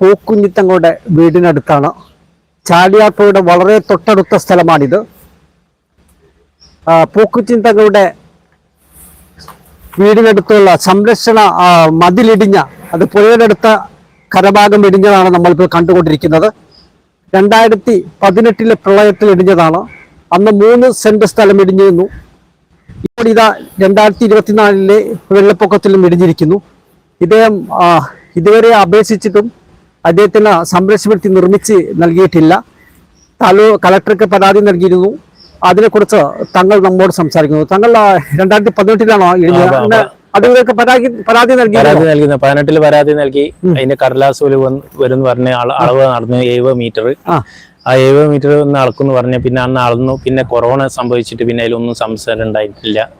പൂക്കുഞ്ഞിത്തങ്ങളുടെ വീടിനടുത്താണ്. ചാലിയാർപ്പുഴയുടെ വളരെ തൊട്ടടുത്ത സ്ഥലമാണിത്. പൂക്കുഞ്ഞിത്തങ്ങളുടെ വീടിനടുത്തുള്ള സംരക്ഷണ മതിലിടിഞ്ഞ അത് പുഴയുടെ കരഭാഗം ഇടിഞ്ഞതാണ് നമ്മളിപ്പോൾ കണ്ടുകൊണ്ടിരിക്കുന്നത്. രണ്ടായിരത്തി പതിനെട്ടിലെ പ്രളയത്തിൽ ഇടിഞ്ഞതാണ്. അന്ന് മൂന്ന് സെന്റ് സ്ഥലം ഇടിഞ്ഞിരുന്നു. ഇപ്പോൾ ഇതാ രണ്ടായിരത്തി ഇരുപത്തിനാലിലെ വെള്ളപ്പൊക്കത്തിലും ഇടിഞ്ഞിരിക്കുന്നു. ഇദ്ദേഹം ഇതുവരെ അപേക്ഷിച്ചിട്ടും അദ്ദേഹത്തിന് സംരക്ഷണത്തിൽ നിർമ്മിച്ച് നൽകിയിട്ടില്ല. താലൂക്ക് കളക്ടർക്ക് പരാതി നൽകിയിരുന്നു. അതിനെക്കുറിച്ച് തങ്ങൾ നമ്മോട് സംസാരിക്കുന്നു. തങ്ങൾ രണ്ടായിരത്തി പതിനെട്ടിലാണോ ഇടിഞ്ഞത് അതിലേക്ക് പരാതി പരാതി നൽകിയിരുന്നു? പരാതി നൽകുന്നു പതിനെട്ടിൽ പരാതി നൽകി. അതിന്റെ കടലാസ് വരും പറഞ്ഞ അള- അളവ് നടന്നു എഴുപത് മീറ്റർ. ആ. എഴുപത് മീറ്റർ ഒന്ന് അളക്കുന്നു പറഞ്ഞ പിന്നെ അന്ന് അളന്നു. പിന്നെ കൊറോണ സംഭവിച്ചിട്ട് പിന്നെ അതിലൊന്നും സംസാരം ഉണ്ടായിട്ടില്ല.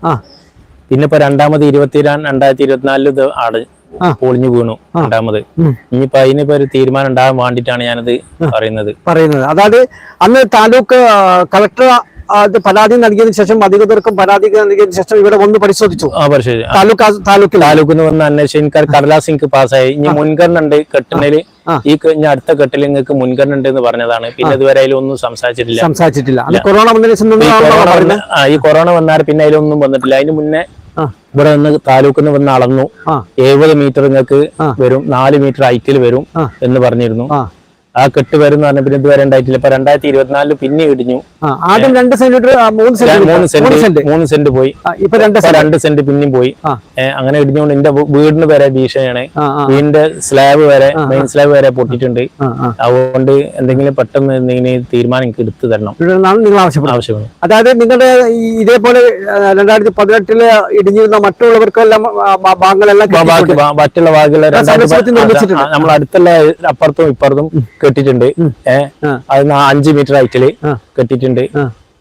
പിന്നെ ഇപ്പൊ രണ്ടാമത് ഇരുപത്തി രണ്ടായിരത്തി ഇരുപത്തിനാലിൽ ഇത്. പൊളിഞ്ഞു വീണു രണ്ടാമത്. ഇനിയിപ്പോ അതിനിപ്പോ ഒരു തീരുമാനം ഉണ്ടാകാൻ വേണ്ടിട്ടാണ് ഞാനത് പറയുന്നത്. പറയുന്നത്. അതായത് അന്ന് താലൂക്ക് കളക്ടർ പരാതി നൽകിയതിനു ശേഷം അധികൃതർക്കും പരാതി നൽകിയതിനു ശേഷം ഇവിടെ ഒന്ന് പരിശോധിച്ചു. താലൂക്ക് താലൂക്കിൽ താലൂക്കിൽ വന്ന് അന്വേഷിച്ച് എനിക്ക് കടലാസ് എനിക്ക് പാസ്സായി. ഇനി മുൻഗണന ഉണ്ട് കെട്ടിനൽ. ഈ കഴിഞ്ഞ അടുത്ത കെട്ടിൽ നിങ്ങൾക്ക് മുൻഗണന ഉണ്ട് എന്ന് പറഞ്ഞതാണ്. പിന്നെ ഇതുവരെ അതിലൊന്നും സംസാരിച്ചിട്ടില്ല. സംസാരിച്ചിട്ടില്ല. കൊറോണ ഈ കൊറോണ വന്നാൽ പിന്നെ അതിലൊന്നും വന്നിട്ടില്ല. അതിന് മുന്നേ. ഇവിടെ നിന്ന് താലൂക്കിൽ നിന്ന് വന്ന് അളന്നു. എഴുപത് മീറ്റർ നിങ്ങൾക്ക് വരും. നാല് മീറ്റർ ഹൈറ്റിൽ വരും എന്ന് പറഞ്ഞിരുന്നു. ആ കെട്ട് വരുന്ന പറഞ്ഞ പിന്നെ ഇതുവരെ ഉണ്ടായിട്ടില്ല. ഇപ്പൊ രണ്ടായിരത്തി ഇരുപത്തിനാലിൽ പിന്നെ ഇടിഞ്ഞു ആദ്യം രണ്ട് സെന്റിമീറ്റർ മൂന്ന് സെന്റ് മൂന്ന് സെന്റ്. പോയി. ഇപ്പൊ രണ്ട് സെന്റ്. പിന്നെയും പോയി. അങ്ങനെ ഇടിഞ്ഞുകൊണ്ട് എന്റെ വീടിന് വരെ ഭീഷണിയാണ്. വീടിന്റെ സ്ലാബ് വരെ മെയിൻ സ്ലാബ് വരെ പൊട്ടിയിട്ടുണ്ട്. ആ അതുകൊണ്ട് എന്തെങ്കിലും പെട്ടെന്ന് എന്തെങ്കിലും തീരുമാനം എനിക്ക് എടുത്തു തരണം. നിങ്ങൾ അതായത് നിങ്ങളുടെ ഇതേപോലെ രണ്ടായിരത്തി പതിനെട്ടിൽ ഇടിഞ്ഞിരുന്ന മറ്റുള്ളവർക്കെല്ലാം മറ്റുള്ള ഭാഗങ്ങളെല്ലാം മറ്റുള്ള. നമ്മൾ അടുത്തുള്ള അപ്പുറത്തും ഇപ്പുറത്തും കെട്ടിയിട്ടുണ്ട്. ഏഹ്. അത് അഞ്ച് മീറ്റർ ഹൈറ്റിൽ കെട്ടിട്ടുണ്ട് കെട്ടിയിട്ടുണ്ട്.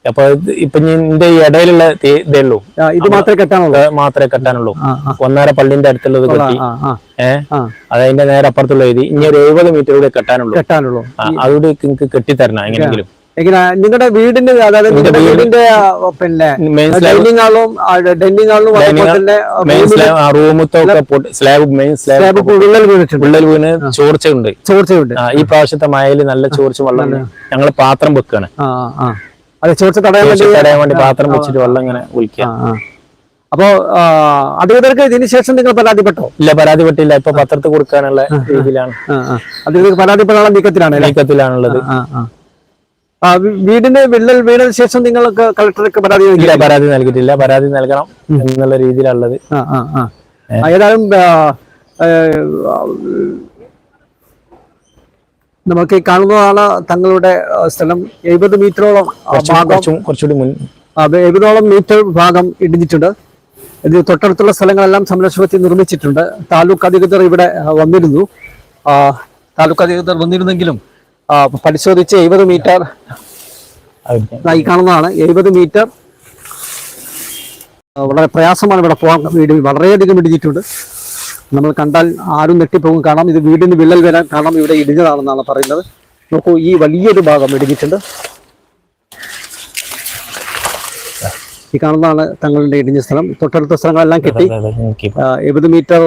അപ്പൊ ഇപ്പൊ ഇതിന്റെ ഇടയിലുള്ള ഇതേ ഉള്ളൂ. ഇത് മാത്രമേ കെട്ടാനുള്ളൂ? മാത്രമേ കെട്ടാനുള്ളൂ. ഒന്നര പള്ളിന്റെ അടുത്തുള്ളത് കെട്ടി. ഏഹ് അതതിന്റെ നേരെ അപ്പുറത്തുള്ള ഇത്. ഇനി ഒരു എഴുപത് മീറ്റർ കൂടെ കെട്ടാനുള്ളൂ. കെട്ടാനുള്ളൂ. അതുകൂടി നിങ്ങൾക്ക് കെട്ടിത്തരണം എങ്ങനെയെങ്കിലും. എങ്ങനെ? നിങ്ങളുടെ വീടിന്റെ അതായത് നിങ്ങളുടെ വീടിന്റെ പിന്നെ ഡൈനിങ് ഹാളും ഡൈനിങ് ഹാളും സ്ലാബ് മെയിൻ സ്ലാബ് സ്ലാബ് വിള്ളൽ വീണിട്ടുണ്ട്. വിള്ളൽ വീണ് ചോർച്ചയുണ്ട്. ചോർച്ചയുണ്ട്. ഈ പ്രാവശ്യത്തെ മഴയിൽ നല്ല ചോർച്ച വെള്ളം ഞങ്ങൾ പാത്രം വെക്കാണ്. അത് ചോർച്ച തടയാൻ വേണ്ടി തടയാൻ വേണ്ടി പാത്രം വെച്ചിട്ട് വെള്ളം ഇങ്ങനെ ആ അപ്പോ അധികൃതർക്ക് ഇതിന് ശേഷം നിങ്ങൾ പരാതിപ്പെട്ടോ? ഇല്ല പരാതിപ്പെട്ടില്ല. ഇപ്പൊ പത്രത്തിൽ കൊടുക്കാനുള്ള രീതിയിലാണ്. അധികൃതർക്ക് പരാതിപ്പെടാനുള്ള നീക്കത്തിലാണ് നീക്കത്തിലാണുള്ളത്. വീടിന്റെ വിള്ളൽ വീണതിന് ശേഷം നിങ്ങൾക്ക് കളക്ടർക്ക് പരാതി നൽകിയില്ല? ഇല്ല പരാതി നൽകിയിട്ടില്ല. പരാതി നൽകണം എന്നുള്ള രീതിയിലുള്ളത്. ഏതായാലും നമുക്ക് ഈ കാണുന്നതാണ് തങ്ങളുടെ സ്ഥലം. എഴുപത് മീറ്ററോളം ഭാഗം. കുറച്ചുകൂടി മുൻ എഴുപതോളം മീറ്റർ ഭാഗം ഇടിഞ്ഞിട്ടുണ്ട്. ഇത് തൊട്ടടുത്തുള്ള സ്ഥലങ്ങളെല്ലാം സംരക്ഷണത്തിൽ നിർമ്മിച്ചിട്ടുണ്ട്. താലൂക്ക് അധികൃതർ ഇവിടെ വന്നിരുന്നു. താലൂക്ക് അധികൃതർ വന്നിരുന്നെങ്കിലും പരിശോധിച്ച് എഴുപത് മീറ്റർ ഈ കാണുന്നതാണ്. എഴുപത് മീറ്റർ. വളരെ പ്രയാസമാണ് ഇവിടെ പോകാൻ. വീട് വളരെയധികം ഇടിഞ്ഞിട്ടുണ്ട്. നമ്മൾ കണ്ടാൽ ആരും നെട്ടിപ്പോകും കാണാം ഇത് വീടിന് വിള്ളൽ വരാൻ കാരണം ഇവിടെ ഇടിഞ്ഞതാണെന്നാണ് പറയുന്നത്. നോക്കൂ ഈ വലിയൊരു ഭാഗം ഇടിഞ്ഞിട്ടുണ്ട്. ഈ കാണുന്നതാണ് തങ്ങളുടെ ഇടിഞ്ഞ സ്ഥലം. തൊട്ടടുത്ത സ്ഥലങ്ങളെല്ലാം കിട്ടി. എഴുപത് മീറ്റർ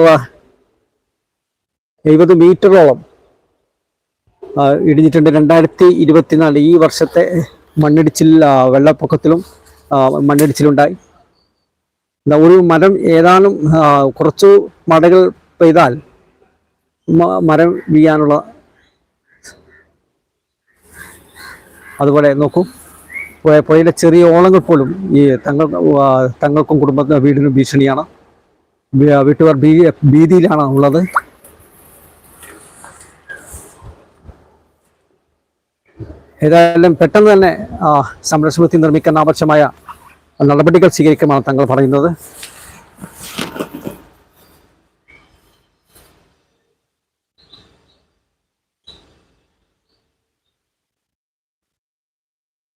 എഴുപത് മീറ്ററോളം ഇടിഞ്ഞിട്ടുണ്ട്. രണ്ടായിരത്തി ഇരുപത്തിനാല് ഈ വർഷത്തെ മണ്ണിടിച്ചിൽ വെള്ളപ്പൊക്കത്തിലും മണ്ണിടിച്ചിലുണ്ടായി. ഒരു മരം ഏതാനും കുറച്ചു മടകൾ പെയ്താൽ മരം വീഴാനുള്ള അതുപോലെ നോക്കൂ. പുഴ- പുഴയിലെ ചെറിയ ഓളങ്ങൾ പോലും ഈ തങ്ങൾ തങ്ങൾക്കും കുടുംബത്തിനും വീടിനും ഭീഷണിയാണ്. വീട്ടുകാർ ഭീതിയിലാണ് ഉള്ളത്. ഏതായാലും പെട്ടെന്ന് തന്നെ സംരക്ഷണത്തിൽ നിർമ്മിക്കാൻ ആവശ്യമായ നടപടികൾ സ്വീകരിക്കുമെന്നാണ് തങ്ങൾ പറയുന്നത്.